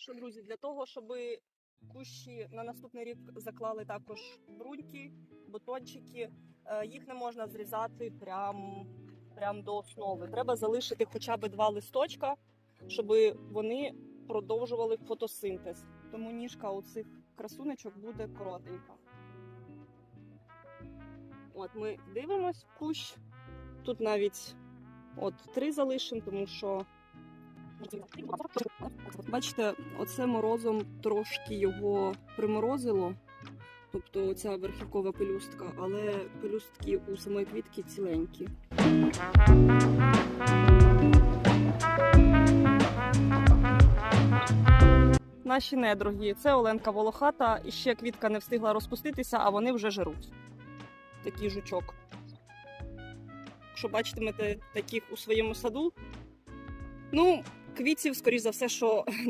Що, друзі, для того, щоб кущі на наступний рік заклали також бруньки, бутончики, е, їх не можна зрізати прям, прям до основи. Треба залишити хоча б два листочка, щоб вони продовжували фотосинтез. Тому ніжка у цих красунечок буде коротенька. От ми дивимось кущ. Тут навіть от три залишимо, тому що Бачите, оце морозом трошки його приморозило, тобто ця верхівкова пелюстка, але пелюстки у самої квітки ціленькі. Наші недорогі, це Оленка Волохата, і ще квітка не встигла розпуститися, а вони вже жируть. Такий жучок. Якщо бачитимете таких у своєму саду, ну, квітів, скоріш за все, що